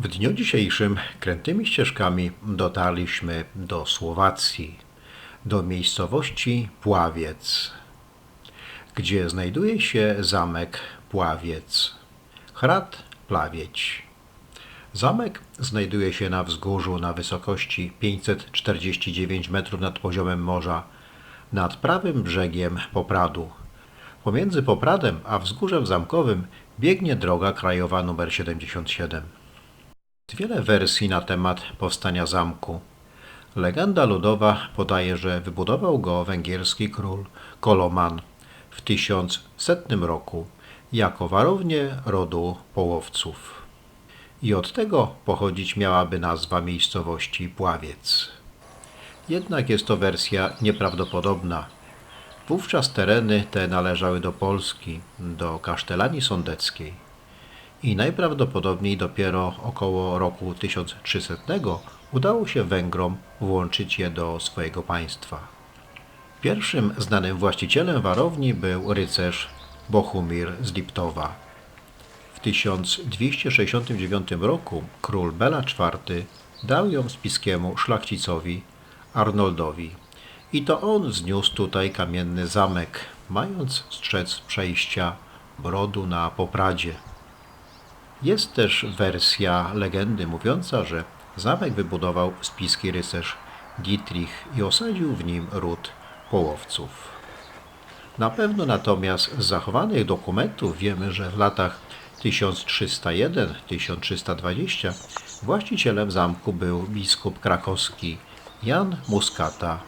W dniu dzisiejszym krętymi ścieżkami dotarliśmy do Słowacji, do miejscowości Pławiec, gdzie znajduje się zamek Pławiec, Hrad Plawieć. Zamek znajduje się na wzgórzu na wysokości 549 metrów nad poziomem morza, nad prawym brzegiem Popradu. Pomiędzy Popradem a wzgórzem zamkowym biegnie droga krajowa nr 77. Jest wiele wersji na temat powstania zamku. Legenda ludowa podaje, że wybudował go węgierski król Koloman w 1100 roku jako warownię rodu połowców. I od tego pochodzić miałaby nazwa miejscowości Pławiec. Jednak jest to wersja nieprawdopodobna. Wówczas tereny te należały do Polski, do kasztelanii sądeckiej i najprawdopodobniej dopiero około roku 1300 udało się Węgrom włączyć je do swojego państwa. Pierwszym znanym właścicielem warowni był rycerz Bohumir z Liptowa. W 1269 roku król Bela IV dał ją spiskiemu szlachcicowi Arnoldowi i to on zniósł tutaj kamienny zamek, mając strzec przejścia brodu na Popradzie. Jest też wersja legendy mówiąca, że zamek wybudował spiski rycerz Dietrich i osadził w nim ród połowców. Na pewno natomiast z zachowanych dokumentów wiemy, że w latach 1301-1320 właścicielem zamku był biskup krakowski Jan Muskata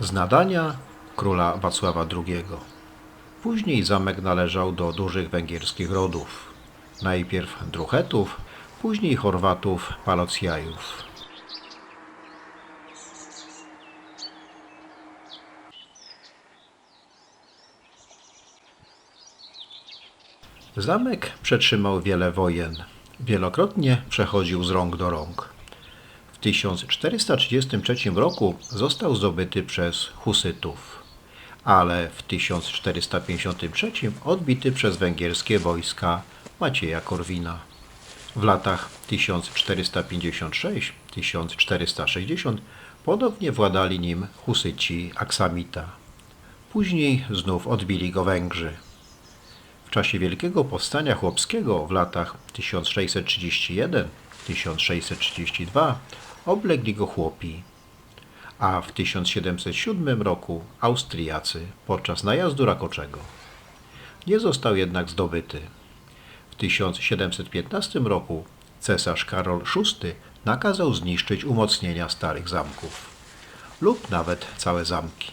z nadania króla Wacława II. Później zamek należał do dużych węgierskich rodów. Najpierw Druchetów, później Chorwatów Palocjajów. Zamek przetrzymał wiele wojen. Wielokrotnie przechodził z rąk do rąk. W 1433 roku został zdobyty przez Husytów, ale w 1453 odbity przez węgierskie wojska Macieja Korwina. W latach 1456-1460 podobnie władali nim Husyci Aksamita. Później znów odbili go Węgrzy. W czasie Wielkiego Powstania Chłopskiego w latach 1631-1632 oblegli go chłopi, a w 1707 roku Austriacy podczas najazdu Rakoczego. Nie został jednak zdobyty. W 1715 roku cesarz Karol VI nakazał zniszczyć umocnienia starych zamków lub nawet całe zamki.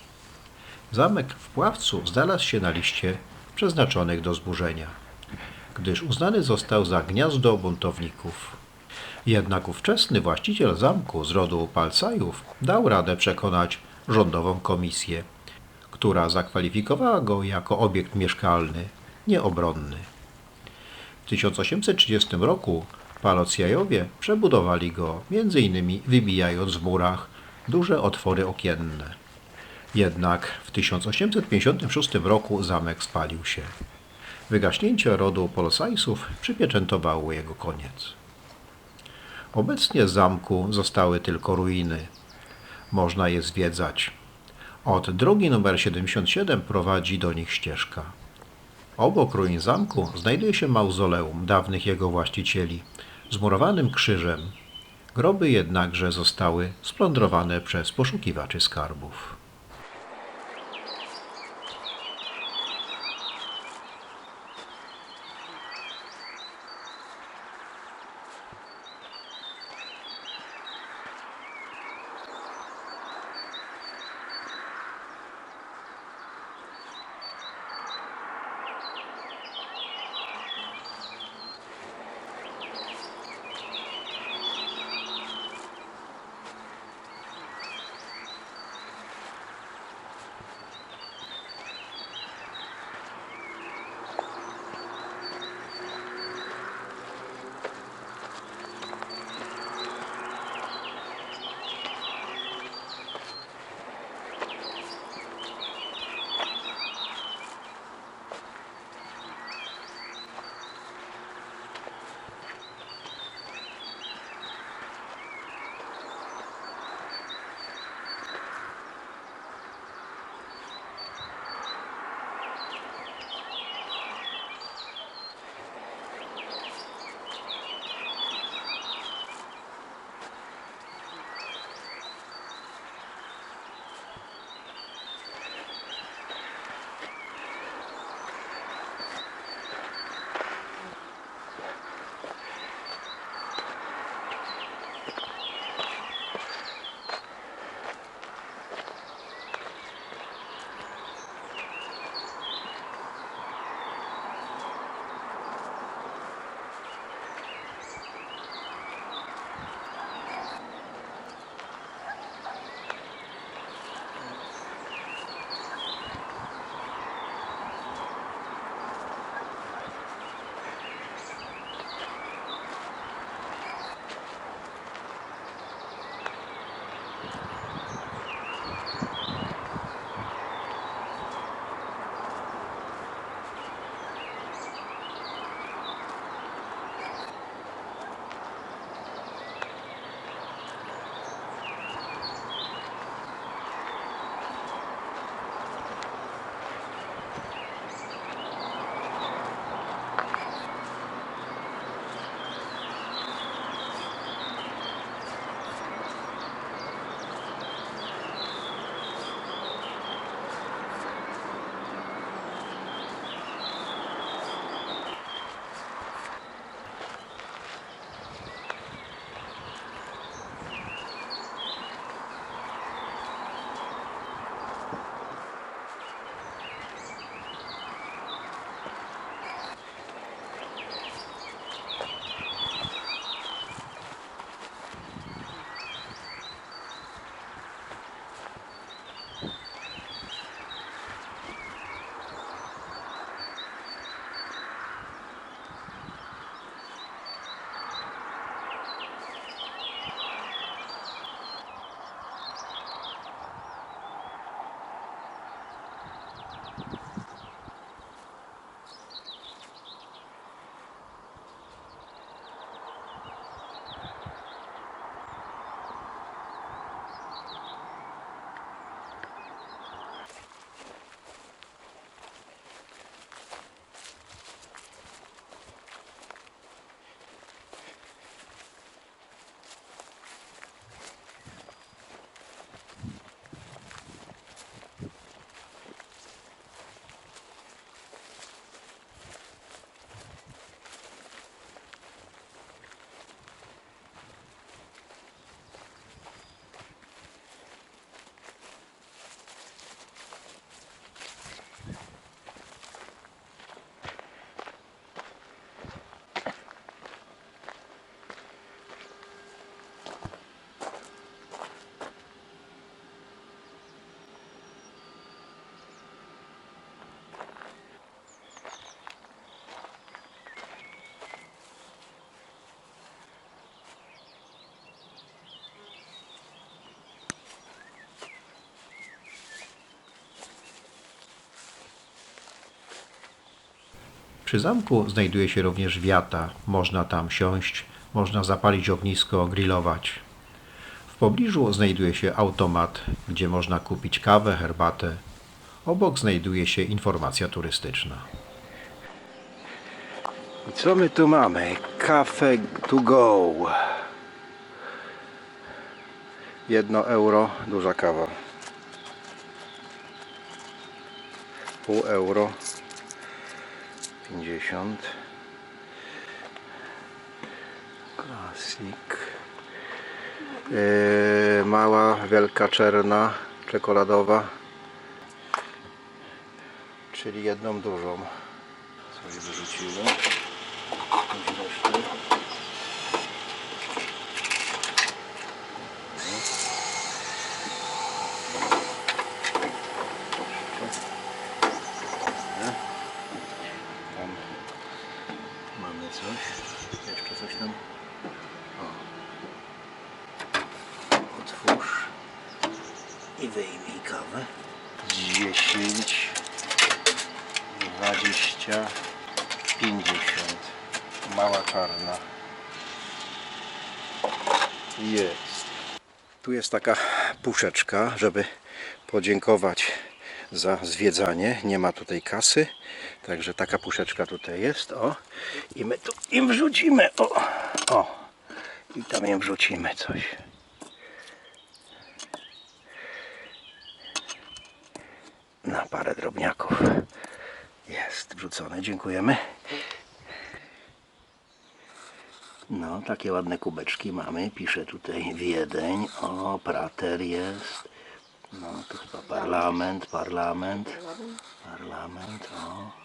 Zamek w Pławcu znalazł się na liście przeznaczonych do zburzenia, gdyż uznany został za gniazdo buntowników. Jednak ówczesny właściciel zamku z rodu Palcajów dał radę przekonać rządową komisję, która zakwalifikowała go jako obiekt mieszkalny, nieobronny. W 1830 roku Palocjajowie przebudowali go, m.in. wybijając w murach duże otwory okienne. Jednak w 1856 roku zamek spalił się. Wygaśnięcie rodu Polosajsów przypieczętowało jego koniec. Obecnie z zamku zostały tylko ruiny. Można je zwiedzać. Od drogi nr 77 prowadzi do nich ścieżka. Obok ruin zamku znajduje się mauzoleum dawnych jego właścicieli z murowanym krzyżem. Groby jednakże zostały splądrowane przez poszukiwaczy skarbów. Przy zamku znajduje się również wiata. Można tam siąść, można zapalić ognisko, grillować. W pobliżu znajduje się automat, gdzie można kupić kawę, herbatę. Obok znajduje się informacja turystyczna. Co my tu mamy? Cafe to go. Jedno euro, duża kawa. Pół euro. 50. Klasik. Yy, mała, wielka, czerna, czekoladowa. Czyli jedną dużą. Coś wyrzucimy. Już resztę. Tam mamy coś. Jeszcze coś tam. O. Otwórz i wyjmij kawę. 10, 20, 50. Mała czarna. Jest. Tu jest taka puszeczka, żeby podziękować za zwiedzanie. Nie ma tutaj kasy, także taka puszeczka tutaj jest. O, i my tu im wrzucimy. O, o, i tam im wrzucimy coś. Na parę drobniaków. Jest wrzucone, dziękujemy. No, takie ładne kubeczki mamy. Pisze tutaj Wiedeń. O, Prater jest. No, tu chyba parlament, parlament. Parlament, o.